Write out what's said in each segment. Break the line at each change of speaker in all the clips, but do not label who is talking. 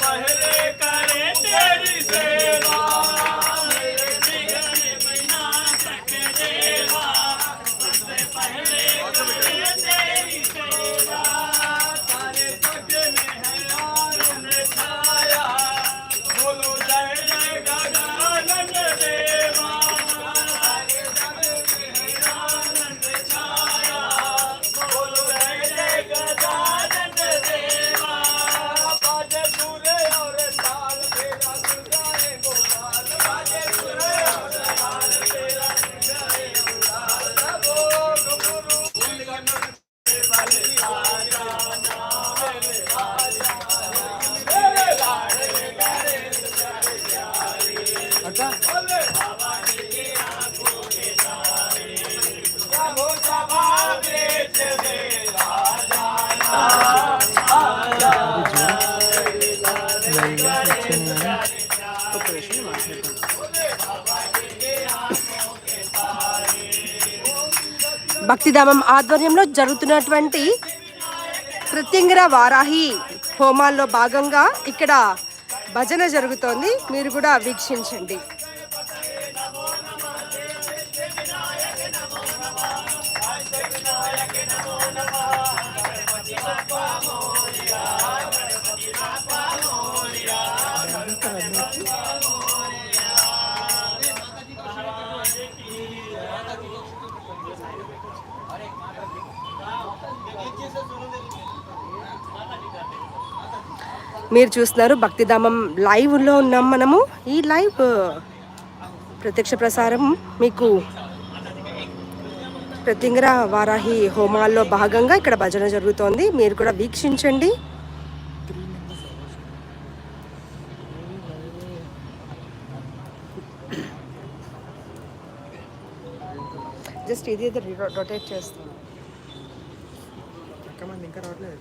पहले
భక్తిధామం ఆధ్వర్యంలో జరుగుతున్నటువంటి కృత్యంగిర వారాహి హోమాల్లో భాగంగా ఇక్కడ భజన జరుగుతోంది. మీరు కూడా వీక్షించండి. మీరు చూస్తున్నారు భక్తిధామం లైవ్లో ఉన్నాం మనము. ఈ లైవ్ ప్రత్యక్ష ప్రసారం మీకు ప్రతింగర వారాహి హోమాల్లో భాగంగా ఇక్కడ భజన జరుగుతోంది. మీరు కూడా వీక్షించండి. జస్ట్ ఇది రొటేట్ చేస్తాను.
ఇంకా రావట్లేదు.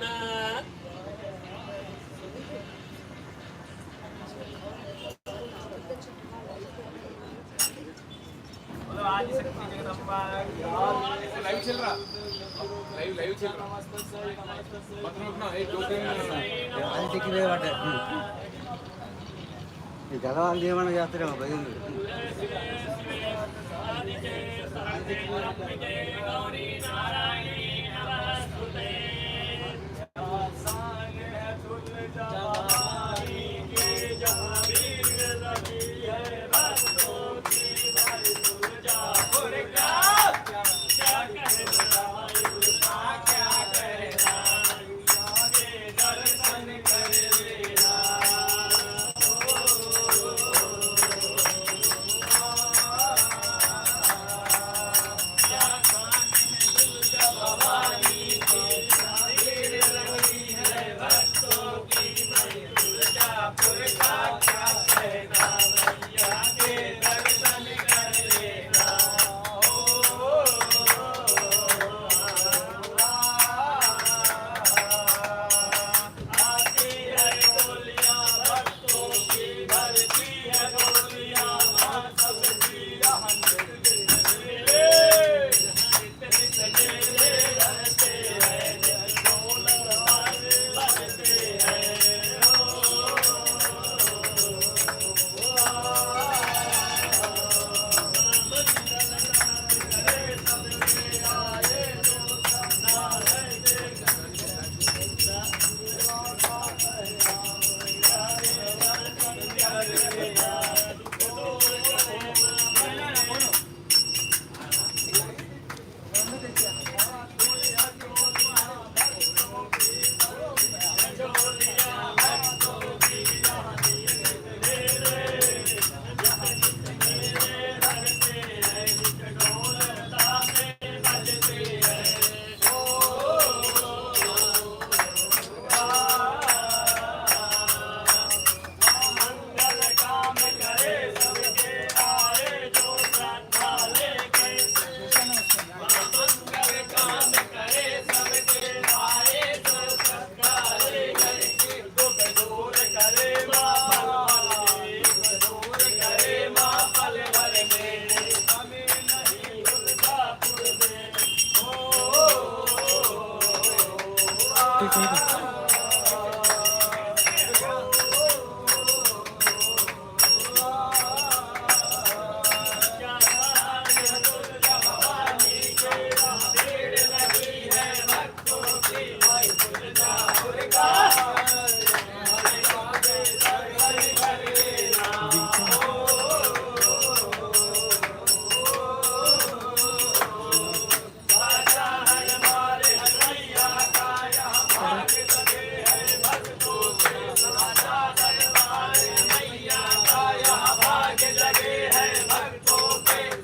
నాయనా లైవ్ చెల్లరా లైవ్ లైవ్
చెల్లరా పక్కన ఉన్నా చేస్తారేమో భయం Thank you.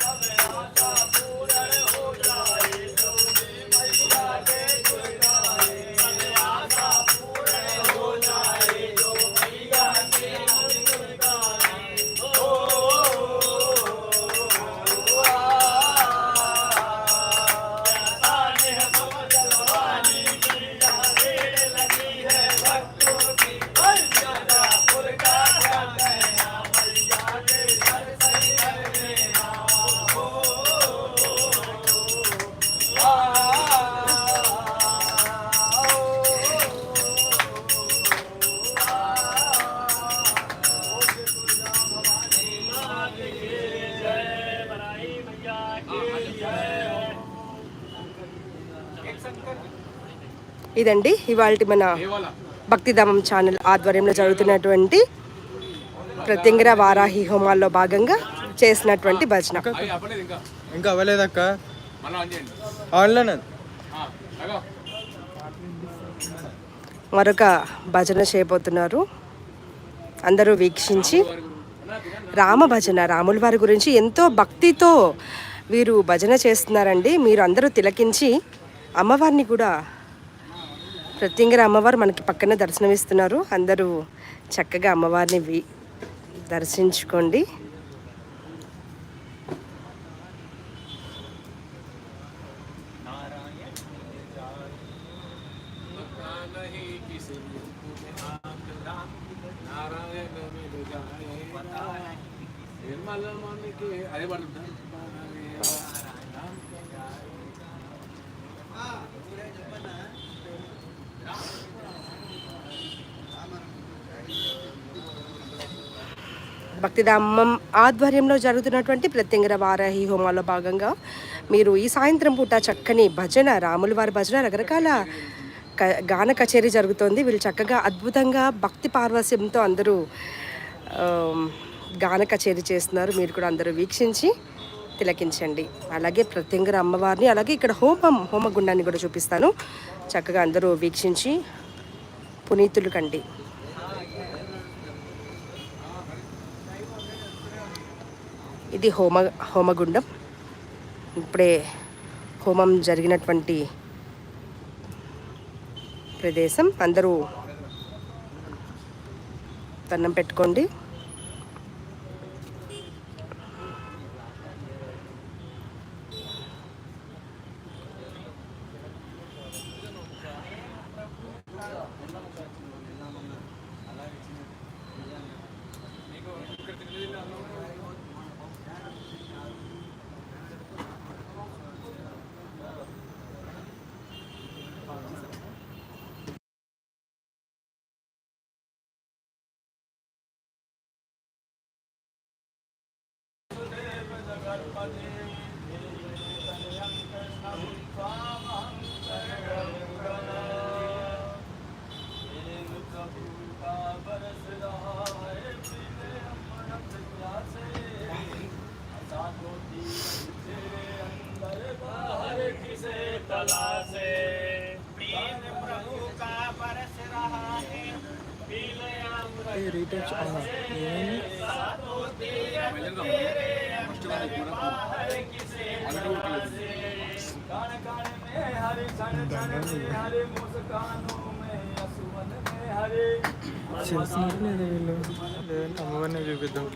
Amen.
ఇదండి. ఇవాళ మన భక్తిధామం ఛానల్ ఆధ్వర్యంలో జరుగుతున్నటువంటి ప్రత్యంగర వారాహి హోమాల్లో భాగంగా చేసినటువంటి భజన.
ఇంకా.
అవ్వలేదక్క ఆన్లైన్
మరొక భజన చేయబోతున్నారు. అందరూ వీక్షించి రామ భజన రాముల వారి గురించి ఎంతో భక్తితో వీరు భజన చేస్తున్నారండి. మీరు అందరూ తిలకించి అమ్మవారిని కూడా ప్రత్యంగర అమ్మవారు మనకి పక్కన దర్శనమిస్తున్నారు. అందరూ చక్కగా అమ్మవారిని వి దర్శించుకోండి. భక్తిధామం ఆధ్వర్యంలో జరుగుతున్నటువంటి ప్రత్యంగర వారాహి హోమాలో భాగంగా మీరు ఈ సాయంత్రం పూట చక్కని భజన రాముల వారి భజన రకరకాల క- గాన కచేరీ జరుగుతోంది. వీళ్ళు చక్కగా అద్భుతంగా భక్తి పార్వస్యంతో అందరూ గాన కచేరీ చేస్తున్నారు. మీరు కూడా అందరూ వీక్షించి తిలకించండి. అలాగే ప్రత్యంగర అమ్మవారిని అలాగే ఇక్కడ హోమం హోమగుండాన్ని కూడా చూపిస్తాను. చక్కగా అందరూ వీక్షించి పునీతులు కండి. ఇది హోమ హోమగుండం. ఇప్పుడే హోమం జరిగినటువంటి ప్రదేశం. అందరూ దండం పెట్టుకోండి.
ज्वाला से प्रेम प्रभु का बरस रहा है रीटेच
చేస్తున్నారు నేను వీళ్ళు అమ్మవారిని చూపిద్దాం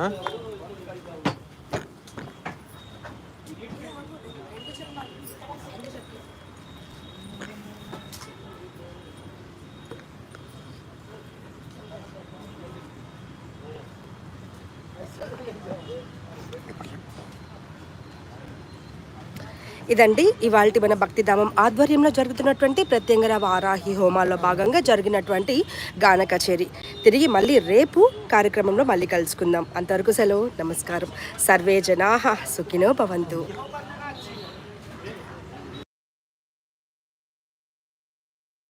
어?
ఇదండి ఇవాళ మన భక్తిధామం ఆధ్వర్యంలో జరుగుతున్నటువంటి ప్రత్యంగర వారాహి హోమాల్లో భాగంగా జరిగినటువంటి గాన కచేరి. తిరిగి మళ్ళీ రేపు కార్యక్రమంలో మళ్ళీ కలుసుకుందాం. అంతవరకు సెలవు నమస్కారం. సర్వే జనా సుఖినో భవంతు.